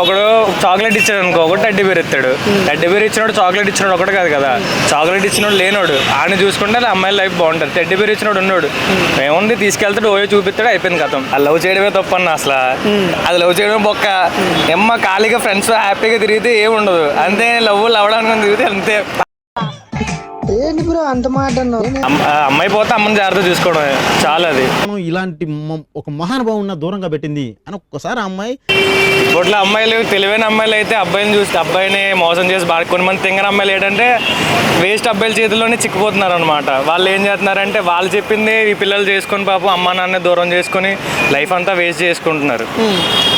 ఒకడు చాక్లెట్ ఇచ్చాడు అనుకో ఒకటి టెడ్డి బేర్ ఇస్తాడు టెడ్డి బేర్ ఇచ్చినోడు చాక్లెట్ ఇచ్చినోడు ఒకటి కాదు కదా. చాక్లెట్ ఇచ్చినోడు లేనోడు. ఆయన చూసుకుంటే అమ్మాయి లైఫ్ బాగుంటుంది. టెడ్డి బేర్ ఇచ్చినోడు ఉన్నాడు. ఏముంది తీసుకెళ్తాడు ఓయో చూపిస్తాడు అయిపోయింది కథం. ఆ లవ్ చేయడమే తప్పన్న అసలు. అది లవ్ చేయడమే బొక్క. ఎమ్మ ఖాళీగా ఫ్రెండ్స్ హ్యాపీగా తిరిగితే ఏమి ఉండదు అంతే లవ్ లవడానికి తిరిగితే అంతే. ఏంటి బ్రో అంత మాట అమ్మాయి పోతే అమ్మని జాగ్రత్త చూసుకోవడం చాలా అది. మనం ఇలాంటి ఒక మహానుభావున్న దూరంగా పెట్టింది. అని ఒక్కసారి అమ్మాయి ఇప్పట్లో అమ్మాయిలు తెలివైన అమ్మాయిలు అయితే అబ్బాయిని చూస్తే అబ్బాయిని మోసం చేసి బాగా కొన్ని మంది తింగర అమ్మాయిలు ఏంటంటే వేస్ట్ అబ్బాయిల చేతిలోనే చిక్కిపోతున్నారు అనమాట వాళ్ళు ఏం చేస్తున్నారంటే వాళ్ళు చెప్పింది ఈ పిల్లలు చేసుకొని పాపం అమ్మ నాన్న దూరం చేసుకొని లైఫ్ అంతా వేస్ట్ చేసుకుంటున్నారు.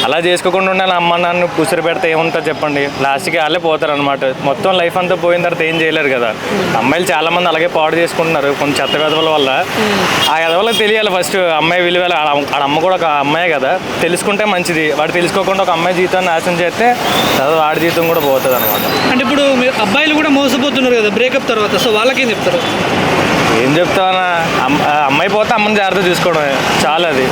అలా చేసుకోకుండా ఉండాలి. అమ్మ నాన్న పుసిరి పెడితే ఏముంటుంది చెప్పండి. లాస్ట్కి వాళ్ళే పోతారు అనమాట మొత్తం లైఫ్ అంతా పోయిన తర్వాత ఏం చేయలేరు కదా. అమ్మాయిలు చాలా మంది అలాగే పాడు చేసుకుంటున్నారు. కొన్ని చెత్త వెధవల వల్ల. ఆ ఎదవలకు తెలియాలి ఫస్ట్ అమ్మాయి విలువ వాళ్ళ అమ్మ కూడా ఒక అమ్మాయి కదా. తెలుసుకుంటే మంచిది. వాడు తెలుసుకోకుండా ఒక అమ్మాయి జీవితాన్ని నాశనం చేస్తే తర్వాత వాడి జీవితం కూడా పోతుంది అనమాట అంటే ఇప్పుడు మీరు అబ్బాయిలు కూడా మోసపోతున్నారు కదా బ్రేకప్ తర్వాత. సో వాళ్ళకేం చెప్తారు? ఏం చెప్తావనా అమ్మాయి పోతే అమ్మని జాగ్రత్త చూసుకోవడం చాలా అది.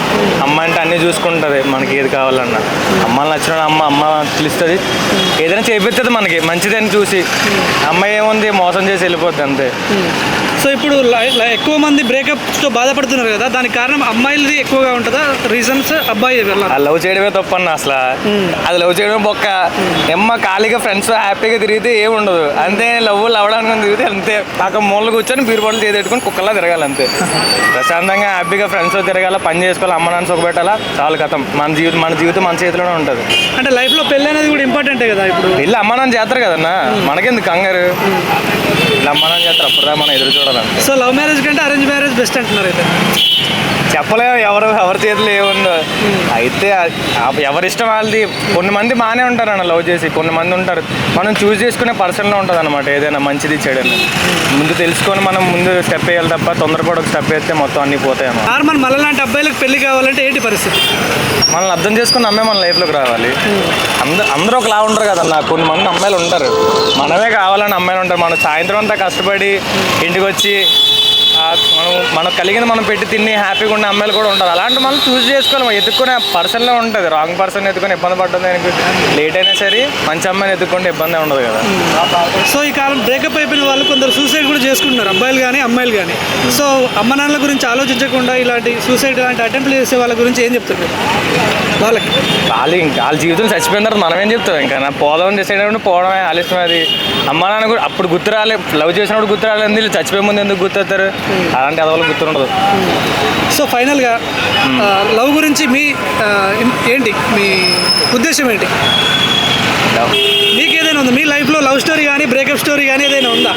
అమ్మ అంటే అన్నీ చూసుకుంటుంది. మనకి ఏది కావాలన్నా. అమ్మని నచ్చిన అమ్మ అమ్మ పిలుస్తుంది. ఏదైనా చేపిస్తుంది మనకి. మంచిదని చూసి. అమ్మాయి ఏముంది? మోసం చేసి వెళ్ళిపోద్ది అంతే. సో ఇప్పుడు ఎక్కువ మంది బ్రేకప్తో బాధపడుతున్నారు కదా దానికి కారణం అమ్మాయిలది ఎక్కువగా ఉంటుందా? రీజన్స్ అబ్బాయి లవ్ చేయడమే తప్పన్న అసలు. అది లవ్ చేయడమే బొక్క. ఎమ్మ ఖాళీగా ఫ్రెండ్స్ హ్యాపీగా తిరిగితే ఏమి ఉండదు. అంతే లవ్ లవడానికి తిరిగితే అంతే. అక్కడ మూల కూర్చొని బీర్ బాటిల్ చేసి పెట్టుకొని కుక్కలా తిరగాలి అంతే. ప్రశాంతంగా హ్యాపీగా ఫ్రెండ్స్ తిరగాల పని చేసుకోవాలి అమ్మ నాన్న సుఖ పెట్టాలా చాలు కథం. మన జీవితం మన జీవితం మన చేతిలోనే ఉంటుంది. అంటే లైఫ్లో పెళ్ళి అనేది కూడా ఇంపార్టెంటే కదా ఇప్పుడు? వీళ్ళు అమ్మ నాన్న చేస్తారు కదన్నా. మనకెందుకు కంగారు? అమ్మ నాన్న చేస్తారు అప్పుడు మనం ఎదురు చూడాలంటే సో లవ్ మ్యారేజ్ కంటే అరేంజ్ మ్యారేజ్ బెస్ట్ అంటున్నారు అయితే. చెప్పలేము ఎవరు ఎవరి చేతిలో ఏముందో అయితే ఆ- ఎవరి ఇష్టం వాళ్ళది కొన్ని మంది బాగానే ఉంటారు అన్న లవ్ చేసి కొన్ని మంది ఉంటారు. మనం చూస్ చేసుకునే పర్సన్లో ఉంటుంది అనమాట ఏదైనా మంచిది చెడని. ముందు తెలుసుకొని మనం ముందు స్టెప్ వేయాలి తప్ప తొందరపడి ఒక స్టెప్ వేస్తే మొత్తం అన్నీ పోతాయి అన్నమాట. నార్మల్ మనలాంటి అబ్బాయిలకు పెళ్ళి కావాలంటే ఏంటి పరిస్థితి? మనల్ని అర్థం చేసుకుని అమ్మాయి మన లైఫ్లోకి రావాలి. అందరూ అందరూ ఒకలా ఉంటారు కదన్న కొన్ని మంది అమ్మాయిలు ఉంటారు. మనమే కావాలని అమ్మాయిలు ఉంటారు. మనం సాయంత్రం అంతా కష్టపడి ఇంటికి వచ్చి మనం మనకు కలిగింది మనం పెట్టి తిని హ్యాపీగా ఉండే అమ్మాయిలు కూడా ఉంటారు. అలాంటి మనం చూస్ చేసుకోవాలి. ఎత్తుకునే పర్సన్లో ఉంటుంది. రాంగ్ పర్సన్ ఎత్తుకొని ఇబ్బంది పడ్డం దానికి? లేట్ అయినా సరే మంచి అమ్మాయిని ఎత్తుకుంటే ఇబ్బంది ఉండదు కదా. సో ఈ కాలం బ్రేకప్ అయిపోయిన వాళ్ళు కొందరు సూసైడ్ కూడా చేసుకుంటున్నారు. అబ్బాయిలు కానీ అమ్మాయిలు కానీ సో అమ్మ నాన్నల గురించి ఆలోచించకుండా ఇలాంటి సూసైడ్ లాంటి అటెంప్ట్ చేసే వాళ్ళ గురించి ఏం చెప్తున్నారు? వాళ్ళకి. వాళ్ళు ఇంకా వాళ్ళ జీవితం చచ్చిపోయిన తర్వాత మనం ఏం చెప్తాం? ఇంకా నా పోదాం డిసైడ్ అయినప్పుడు పోవడమే ఆలస్యం అది. అమ్మ నాన్న కూడా అప్పుడు గుర్తు రాలే. లవ్ చేసినప్పుడు గుర్తు రాలేదు. వీళ్ళు చచ్చిపోయే ముందు ఎందుకు గుర్తవుతారు అలాంటి అదవాళ్ళు గుర్తుండదు. సో ఫైనల్గా లవ్ గురించి మీ ఏంటి? మీ ఉద్దేశం ఏంటి? మీకు ఏదైనా ఉందా? మీ లైఫ్లో లవ్ స్టోరీ కానీ బ్రేకప్ స్టోరీ కానీ ఏదైనా ఉందా?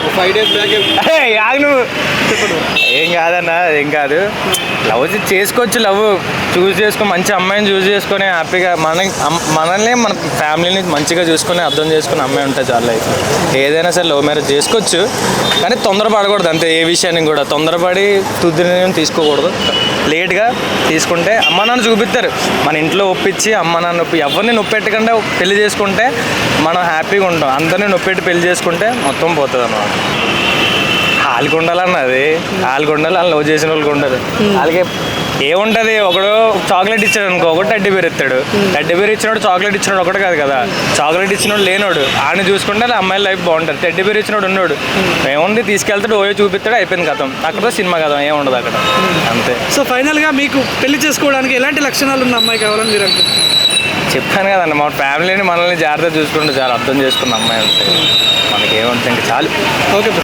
ఏయ్, ఆగు నువ్వు. ఏం కాదన్న ఏం కాదు. లవ్ చేసుకోవచ్చు లవ్. చూస్ చేసుకొని మంచి అమ్మాయిని చూస్ చేసుకొని హ్యాపీగా మన మనల్ని మన ఫ్యామిలీని మంచిగా చూసుకొని అర్థం చేసుకుని అమ్మాయి ఉంటే చాలా లైఫ్. ఏదైనా సరే లవ్ మ్యారేజ్ చేసుకోవచ్చు కానీ తొందరపడకూడదు అంతే ఏ విషయానికి కూడా. తొందరపడి తుది నిర్ణయం తీసుకోకూడదు. లేట్గా తీసుకుంటే అమ్మ నాన్న చూపిస్తారు మన ఇంట్లో ఒప్పించి అమ్మ నాన్న నొప్పి ఎవరిని నొప్పెట్టకుండా పెళ్ళి చేసుకుంటే మనం హ్యాపీగా ఉంటాం. అందరినీ నొప్పెట్టి పెళ్ళి చేసుకుంటే మొత్తం పోతుంది అన్నమాట. వాళ్ళకి ఉండాలన్న అది. వాళ్ళకి ఉండాలి వాళ్ళు లవ్ చేసిన వాళ్ళకి ఉండదు వాళ్ళకి ఏముంటది? ఒకడు చాక్లెట్ ఇచ్చాడు అనుకో ఒకటి టెడ్డి బేర్ ఇస్తాడు టెడ్డి బేర్ ఇచ్చినోడు చాక్లెట్ ఇచ్చినోడు ఒకటి కాదు కదా. చాక్లెట్ ఇచ్చినోడు లేనోడు. ఆయన చూసుకుంటే అమ్మాయి లైఫ్ బాగుంటుంది. టెడ్డి బేర్ ఇచ్చినోడు ఉన్నాడు. ఏముంది? తీసుకెళ్తాడు ఓయో చూపిస్తాడు అయిపోయింది కథం. అక్కడ సినిమా కథం ఏముండదు అక్కడ. అంతే. సో ఫైనల్గా మీకు పెళ్ళి చేసుకోవడానికి ఎలాంటి లక్షణాలు ఉన్న అమ్మాయి కావాలని మీరు చెప్పాను కదండి మా ఫ్యామిలీని మనల్ని జాగ్రత్తగా చూసుకుంటే చాలా అర్థం చేసుకున్న అమ్మాయి ఉంటే మనకి ఏమంటే ఇంకా చాలు. ఓకే